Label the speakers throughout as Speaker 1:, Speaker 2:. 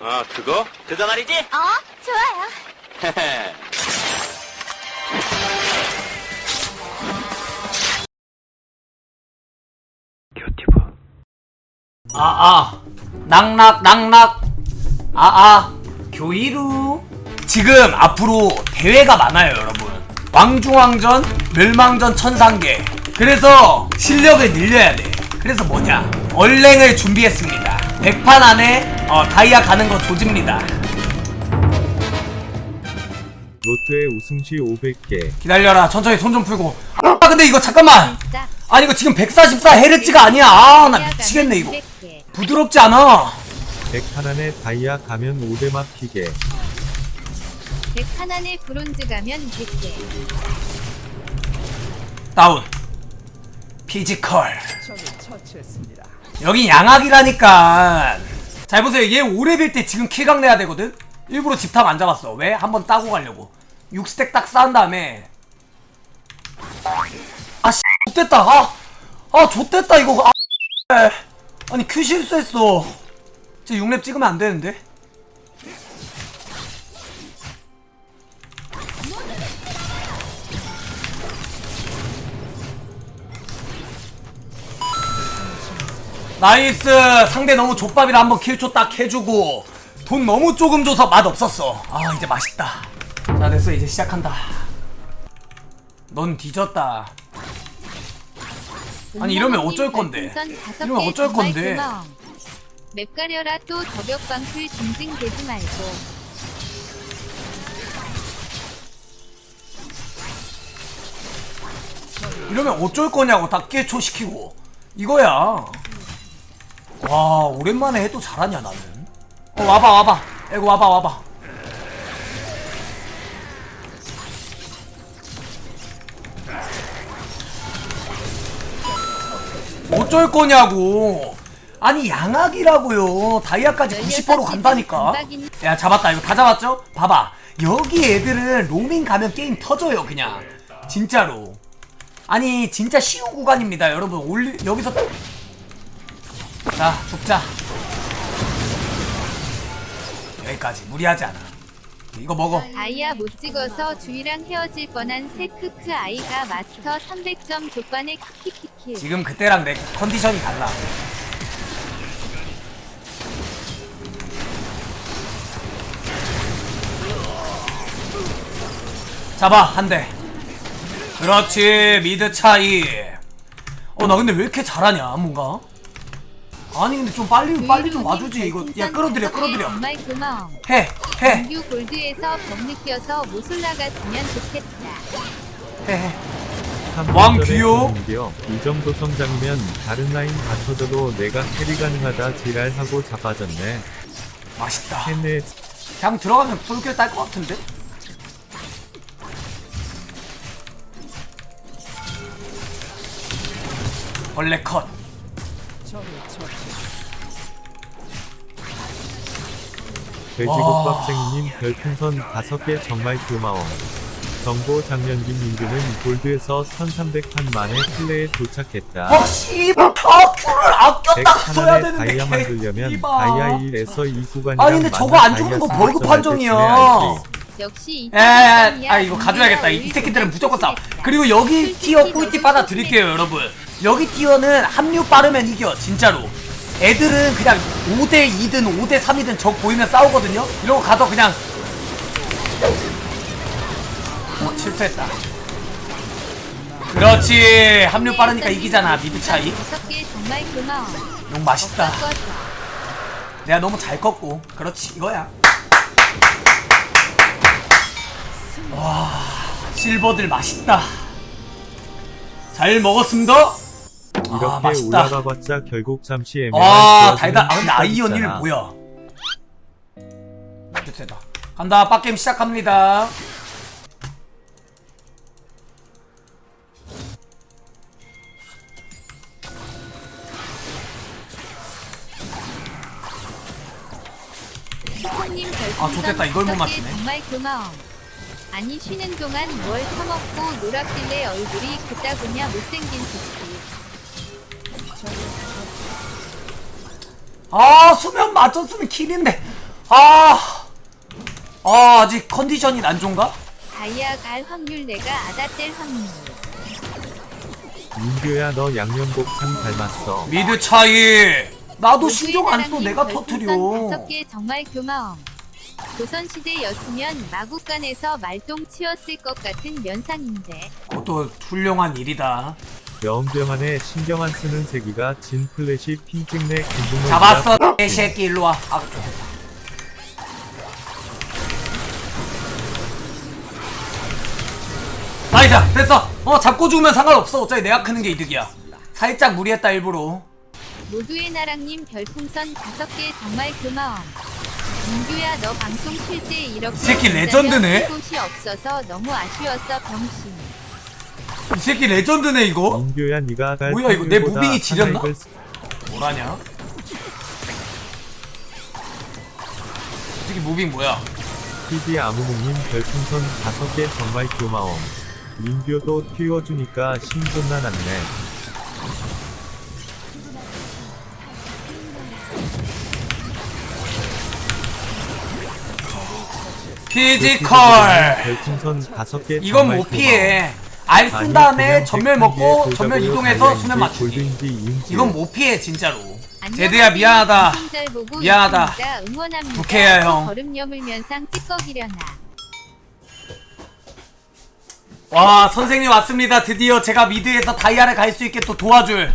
Speaker 1: 아, 그거?
Speaker 2: 그거 말이지?
Speaker 3: 어, 좋아요.
Speaker 4: 아아. 낙낙 낙낙. 아아. 교이루. 지금 앞으로 대회가 많아요 여러분. 왕중왕전 멸망전 천상계. 그래서 실력을 늘려야 돼. 그래서 뭐냐? 얼랭을 준비했습니다. 100판 안에 어, 다이아 가는 거 조집니다.
Speaker 5: 로또의 우승시 500개.
Speaker 4: 기다려라. 천천히 손 좀 풀고. 아 근데 이거 잠깐만. 아니 이거 지금 144헤르츠가 아니야. 아 나 미치겠네 이거. 부드럽지 않아.
Speaker 5: 100판 안에 다이아 가면 5대막 피게.
Speaker 3: 100판 안에 브론즈 가면 100개.
Speaker 4: 다운. 피지컬. 여기 양악이라니까 잘 보세요. 얘 5레벨 때 지금 킬각 내야 되거든? 일부러 집탑 안 잡았어. 왜? 한번 따고 가려고. 6스택 딱 쌓은 다음에. 아씨 X됐다. 아, 아 X됐다 이거. 아 에. 아니 큐 실수했어. 제 6렙 찍으면 안 되는데 나이스. 상대 너무 족밥이라 한번 킬초 딱 해주고 돈 너무 조금 줘서 맛 없었어. 아 이제 맛있다. 자 됐어. 이제 시작한다. 넌 뒤졌다. 아니, 이러면 어쩔 건데? 이러면 어쩔 건데?
Speaker 3: 맵 가려라 또 저격방풀 징징대지 말고.
Speaker 4: 이러면 어쩔 거냐고 다 깨초 시키고. 이거야 와 오랜만에 해도 잘하냐 나는? 어 와봐 와봐. 에고 와봐 와봐. 어쩔 거냐고. 아니 양악이라고요. 다이아까지 90%로 간다니까. 야 잡았다. 이거 다 잡았죠? 봐봐. 여기 애들은 로밍 가면 게임 터져요 그냥. 진짜로. 아니 진짜 쉬운 구간입니다 여러분. 올리 여기서 자 죽자. 여기까지 무리하지 않아. 이거 먹어.
Speaker 3: 다이아 못 찍어서 주희랑 헤어질 뻔한 세크크 아이가 마스터 300점 족반에 키키키키.
Speaker 4: 지금 그때랑 내 컨디션이 달라. 잡아 한 대. 그렇지 미드 차이. 어 나 근데 왜 이렇게 잘하냐 뭔가 아니 근데 좀 빨리 빨리 좀 와주지 이거 야 끌어들여 끌어들여
Speaker 3: 정말 고마워.
Speaker 4: 해 해
Speaker 3: 정규 골드에서 법 느껴서 못 올라갔으면 좋겠다.
Speaker 4: 해해 왕 귀요?
Speaker 5: 이 정도 성장이면 다른 라인 다 터져도 내가 캐리 가능하다 지랄하고 자빠졌네.
Speaker 4: 맛있다
Speaker 5: 해내
Speaker 4: 그냥 들어가면 솔킬 딸것 같은데? 벌레 컷
Speaker 5: 돼지국밥생님 별풍선 5개 정말 고마워. 정보 장년기 민규는 골드에서 1300판 만에 플레이에 도착했다.
Speaker 4: 어 씨발 다큐를 아꼈다
Speaker 5: 100판
Speaker 4: 써야 되는데
Speaker 5: 다이아
Speaker 4: 개-
Speaker 5: 만들려면. 다이아 1에서 2 구간이랑
Speaker 4: 아니 근데 저거 안 주는 거 벌금 판정이야
Speaker 3: 역시 이
Speaker 4: 에,
Speaker 3: 사람이야.
Speaker 4: 아 이거 가져야겠다. 이, 이 새끼들은 무조건 싸워. 그리고 여기 티어 꿀팁 하나 드릴게요, 여러분. 여기 티어는 합류 빠르면 이겨, 진짜로. 애들은 그냥 5대 2든 5대 3이든 적 보이면 싸우거든요. 이러고 가서 그냥 어, 실패했다. 그렇지. 합류 빠르니까 이기잖아. 미드 차이. 너무 맛있다. 내가 너무 잘 컸고. 그렇지. 이거야. 와, 실버들 맛있다. 잘 먹었습니다.
Speaker 5: 이렇게
Speaker 4: 아, 맛있다.
Speaker 5: 올라가봤자 결국 잠시 애매한
Speaker 4: 와,
Speaker 5: 도와주는
Speaker 4: 달달. 아, 근데 아이언 1
Speaker 5: 있잖아.
Speaker 4: 뭐야? 됐다. 간다. 빡게임 시작합니다. 아, 좋겠다. 이걸 못 맞추네.
Speaker 3: 정말 고마워. 아니 쉬는 동안 뭘 처먹고 놀았길래 얼굴이 그따구냐 못생긴 새
Speaker 4: 아, 수면 맞췄으면 킬인데. 아, 아 아직 컨디션이 안 좋은가?
Speaker 3: 다이아 갈 확률 내가 아다 뗄 확률.
Speaker 5: 민규야 너 양념곱창 닮았어.
Speaker 4: 미드 차이. 나도 신경 안 써. 내가 터트려.
Speaker 3: 다섯 개 정말 고마움. 조선시대였으면 마국간에서 말똥 치웠을 것 같은 면상인데.
Speaker 4: 그것도 훌륭한 일이다.
Speaker 5: 영병한에 신경 안 쓰는 세기가 진 플래시 핑 찍네 김bun모
Speaker 4: 잡았어, 이 새끼 일로 와. 아, 좋겠다. 나이스, 됐어. 어, 잡고 죽으면 상관없어. 어차피 내가 크는 게 이득이야. 살짝 무리했다 일부러.
Speaker 3: 모두의 나랑님 별풍선 다섯 개 정말 고마움. 민규야 너 방송 쉴 때 이렇게
Speaker 4: 이 새끼 레전드네.
Speaker 3: 할 곳이 없어서 너무 아쉬웠어 병신.
Speaker 4: 이 새끼 레전드네 이거.
Speaker 5: 민규야 갈
Speaker 4: 뭐야, 이거 내 무빙이 지렸나? 뭐라냐? 이 새끼 무빙 뭐야?
Speaker 5: PD 아무무님 별풍선 다섯 개 정말 고마워. 민규도 튀어주니까 신존나 났네.
Speaker 4: 피지컬.
Speaker 5: 별풍선 다섯 개
Speaker 4: 이건
Speaker 5: 정말
Speaker 4: 못 피해.
Speaker 5: 고마워.
Speaker 4: 알쓴
Speaker 5: 아니,
Speaker 4: 다음에 전멸 먹고 전멸 이동해서 수면 맞추기. 이건 못 피해 진짜로. 제드야 미안하다. 미안하다. 부캐야, 형.
Speaker 3: 걸음 여물면상 찌꺼기려나.
Speaker 4: 와 선생님 왔습니다. 드디어 제가 미드에서 다이아를 갈 수 있게 또 도와줄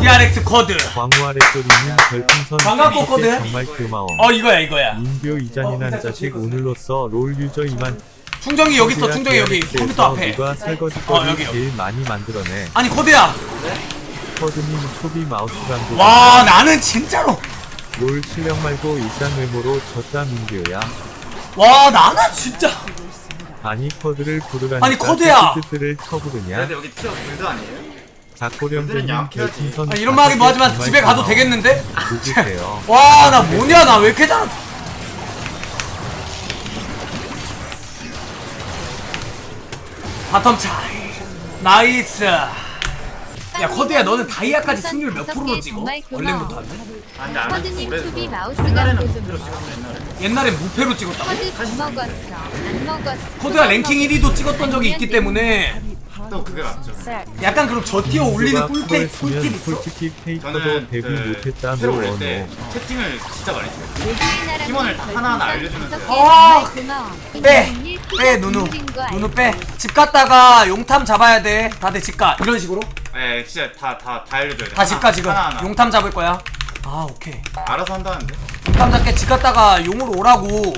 Speaker 4: DRX 코드.
Speaker 5: 광호 아랫소리님 별풍선
Speaker 4: 광학고
Speaker 5: 다섯 개
Speaker 4: 코드?
Speaker 5: 정말 고마워.
Speaker 4: 어 이거야 이거야.
Speaker 5: 민규 이잔이란 자식 오늘로써 롤 유저 이만
Speaker 4: 충정이 여기 있어. 충정이 여기 컴퓨터 앞에.
Speaker 5: 누가 설거지
Speaker 4: 어,
Speaker 5: 거리
Speaker 4: 여기.
Speaker 5: 제일 많이 만들어내.
Speaker 4: 아니 코드야.
Speaker 5: 커드님 초비 마우스 감독.
Speaker 4: 와 나는 진짜로.
Speaker 5: 롤 실력 말고 일단 외모로 졌다 민규야.
Speaker 4: 와 나는 진짜.
Speaker 5: 아니 커드를 부르라니까
Speaker 4: 아니, 커드야.
Speaker 5: 뜻을 쳐부르냐?
Speaker 1: 근데 여기 티어 빌드 아니에요?
Speaker 5: 작고령들님
Speaker 1: 커드는
Speaker 4: 아, 이런 말 하긴 뭐하지만 집에 가도. 되겠는데?
Speaker 5: 누구세요?
Speaker 4: 와 나 뭐냐 나 왜 이렇게 잘. 바텀 차이. 나이스. 야 코드야 너는 다이아까지 승률 몇 프로로 찍어? 원래부터 하면?
Speaker 1: 아 근데 안
Speaker 3: 커드님
Speaker 1: 하고 오래
Speaker 3: 투비. 마우스가
Speaker 1: 옛날에는
Speaker 3: 보조.
Speaker 1: 무표로 찍었어 옛날에
Speaker 4: 옛날엔 무패로 찍었다고?
Speaker 3: 커드 못 먹었어. 안 먹었어.
Speaker 4: 코드가 랭킹 1위도 찍었던 적이 있기 때문에
Speaker 1: 또 그게 맞죠.
Speaker 4: 약간 그럼 저 티어 올리는 꿀팁 꿀팁 있어?
Speaker 5: 솔직히 페이커도
Speaker 1: 저는
Speaker 5: 데뷔
Speaker 1: 그
Speaker 5: 못했다
Speaker 1: 새로
Speaker 5: 뭐
Speaker 1: 올릴. 때 채팅을 진짜 많이
Speaker 3: 모두의 나랑님
Speaker 1: 팀원을 다 하나하나
Speaker 3: 개 정말 고마워.
Speaker 4: 빼! 빼 누누. 누누
Speaker 3: 알지?
Speaker 4: 빼. 집 갔다가 용탐 잡아야 돼. 다들 집가. 이런 식으로?
Speaker 1: 네 진짜 다 다 다 알려줘야 돼
Speaker 4: 다 집가 지금.
Speaker 1: 하나하나.
Speaker 4: 용탐 잡을 거야. 아 오케이.
Speaker 1: 알아서 한다는데?
Speaker 4: 용탐 잡게 집 갔다가 용으로 오라고.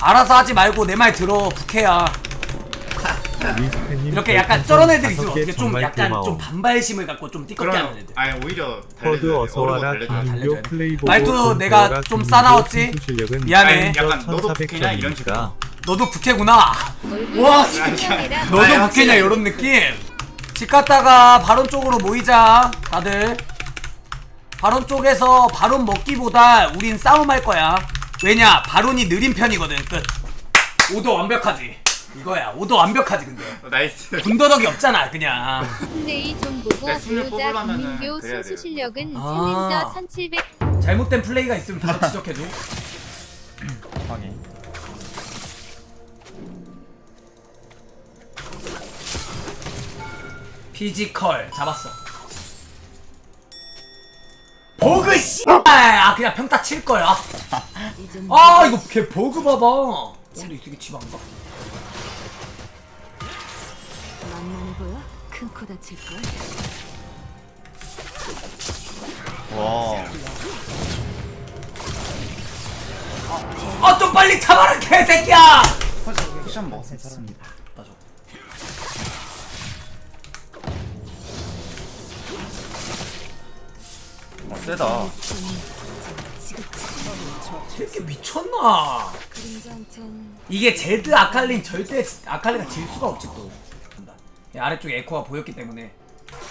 Speaker 4: 알아서 하지 말고 내 말 들어. 부캐야.
Speaker 5: 리스페님
Speaker 4: 이렇게 약간 저런 애들
Speaker 5: 개
Speaker 4: 어떻게 좀 약간
Speaker 5: 고마워.
Speaker 4: 좀 반발심을 갖고 좀 띠껍게 하는 애들
Speaker 1: 아니 오히려 돼
Speaker 5: 어서 와라
Speaker 1: 달래줘야 돼
Speaker 4: 달래줘야
Speaker 5: 김민교
Speaker 4: 돼.
Speaker 5: 플레이 보고
Speaker 4: 말투
Speaker 5: 돈
Speaker 4: 내가. 좀 싸나웠지? 미안해.
Speaker 1: 약간 너도 부캐냐? 이런
Speaker 5: 1400점이니까
Speaker 1: 식으로.
Speaker 4: 너도
Speaker 3: 얼굴
Speaker 4: 와,
Speaker 3: 투명이라
Speaker 4: 너도
Speaker 1: 아니, 확실히.
Speaker 4: 이런 느낌 집 갔다가 바론 쪽으로 모이자 다들 바론 쪽에서 바론 먹기보다 우린 싸움할 거야 왜냐 바론이 느린 편이거든 끝 오더 완벽하지 이거야. 오더 완벽하지 근데.
Speaker 1: 어, 나이스.
Speaker 4: 군더더기 없잖아 그냥.
Speaker 3: 플레이 좀 보고
Speaker 1: 네,
Speaker 3: 배우자
Speaker 1: 뽑으려면은
Speaker 3: 김민교
Speaker 1: 그래야
Speaker 3: 선수
Speaker 1: 돼요.
Speaker 3: 실력은
Speaker 4: 아.
Speaker 3: 챌린저 1700
Speaker 4: 잘못된 플레이가 있으면 바로 지적해줘. 피지컬. 잡았어. 버그 씨 아 그냥 평타 칠 거야. 아 이거 걔 버그 봐봐. 근데 되게 집 안 가?
Speaker 2: 만만해 보여? 큰 코 다칠 걸?
Speaker 1: 와.
Speaker 4: 아좀 빨리 잡아라 개새끼야!
Speaker 1: 쿠션 먹었으면 살았습니다.
Speaker 4: 맞아
Speaker 1: 어 세다.
Speaker 4: 새끼 미쳤나?
Speaker 2: 그림자한텐
Speaker 4: 이게 제드 아칼린 절대 아칼리가 질 수가 없지 또. 이 아래쪽에 에코가 보였기 때문에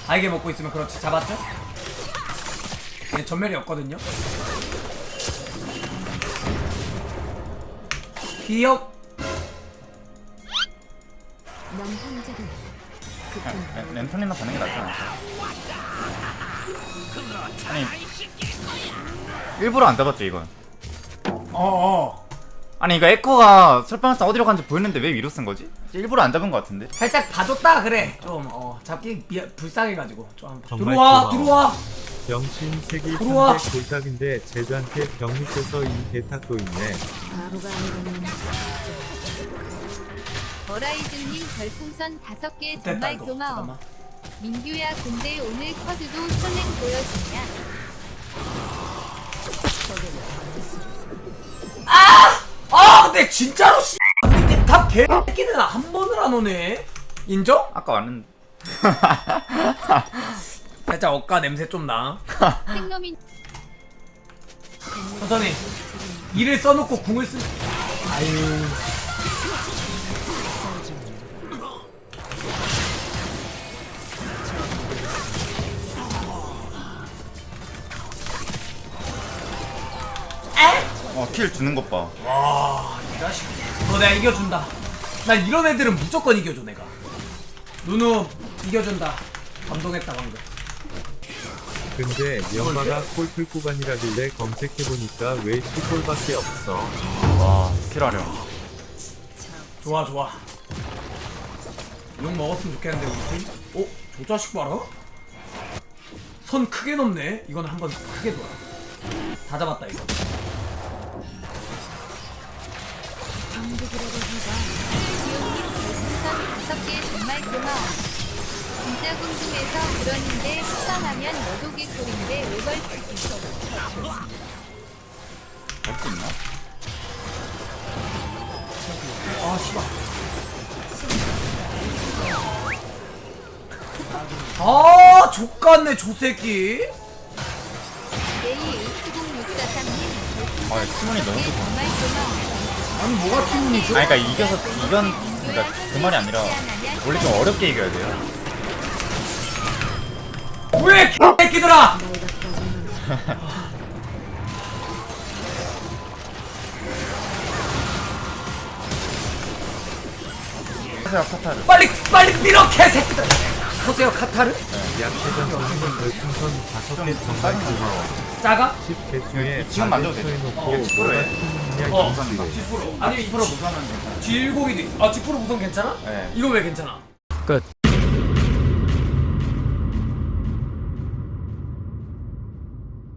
Speaker 4: 달게 먹고 있으면 그렇지. 잡았죠? 얘 전멸이 없거든요. 기억!
Speaker 2: 넌 혼자다
Speaker 1: 렌- 렌털리나 받는 게 낫지 않을까 아니 일부러 안 잡았죠 이건.
Speaker 4: 어어
Speaker 1: 아니 이거 에코가 설방울상 어디로 간지 보였는데 왜 위로 쓴 거지? 일부러 안 잡은 거 같은데?
Speaker 4: 살짝 봐줬다 그래 좀 어, 잡기 미, 불쌍해가지고 좀
Speaker 5: 정말
Speaker 4: 들어와
Speaker 5: 고마워.
Speaker 4: 들어와
Speaker 5: 병신 색이
Speaker 4: 들어와.
Speaker 5: 300 골딱인데 제주한테 병 밑에서 이 대탁도 있네.
Speaker 2: 바보가 아니라면
Speaker 3: 어라이즈님 별풍선 5개
Speaker 4: 됐다
Speaker 3: 정말
Speaker 4: 이거
Speaker 3: 고마워.
Speaker 4: 잠깐만
Speaker 3: 민규야 근데 오늘 커드도 설렘 보여주냐?
Speaker 4: 아 근데 진짜로 씨. 밑에 탑 개새끼는 한 번을 안 오네. 인정?
Speaker 1: 아까 왔는데.
Speaker 4: 살짝 억까 냄새 좀나.
Speaker 3: 생놈인
Speaker 4: 천천히 이를 써놓고 궁을 쓰 아유.
Speaker 1: 어 킬 주는 것봐.
Speaker 4: 와이 자식 너 내가 이겨준다. 난 이런 애들은 무조건 이겨줘 내가. 누누 이겨준다. 감동했다 방금.
Speaker 5: 근데 연마가 골풀 구간이라길래 검색해보니까 왜 10골밖에 없어.
Speaker 1: 와 스킬하렴
Speaker 4: 좋아 좋아. 욕 먹었으면 좋겠는데 우리 팀? 어? 저 자식 봐라? 선 크게 넘네. 이건 한번 크게 돌아 다 잡았다 이거
Speaker 3: 지용님 별풍선 5개 정말 고마워. 진짜 궁금해서 그러는데 수상하면 너도 개꿀인데 왜 벌칙이
Speaker 1: 할수 있나?
Speaker 4: 아 씨발 아 족같네 조새끼
Speaker 3: 내일 19064님님
Speaker 1: 아 팀원이 너무 좋다
Speaker 3: 정말 고마워.
Speaker 4: 아니 뭐가 팀이죠?
Speaker 1: 아니 그니까 이겨서 이건 그니까 그 말이 아니라 원래 좀 어렵게 이겨야 돼요.
Speaker 4: 왜 개새끼들아!
Speaker 1: 하세요 카타를
Speaker 4: 빨리 빨리 밀어 개새끼들! 보세요 카타르.
Speaker 5: 약해전 선 생님 별풍선 5개 정말 고마워.
Speaker 4: 작아?
Speaker 5: 10개 중에
Speaker 1: 지금 만져도 돼.
Speaker 5: 해놓고
Speaker 4: 어,
Speaker 5: 뭐가 팀이냐
Speaker 4: 어
Speaker 5: 영수래.
Speaker 4: 지프로 아니
Speaker 1: 2% 무서하면 괜찮아
Speaker 4: G10이도 있어 아 지프로 우선 괜찮아?
Speaker 1: 네.
Speaker 4: 이거 왜 괜찮아?
Speaker 6: 끝.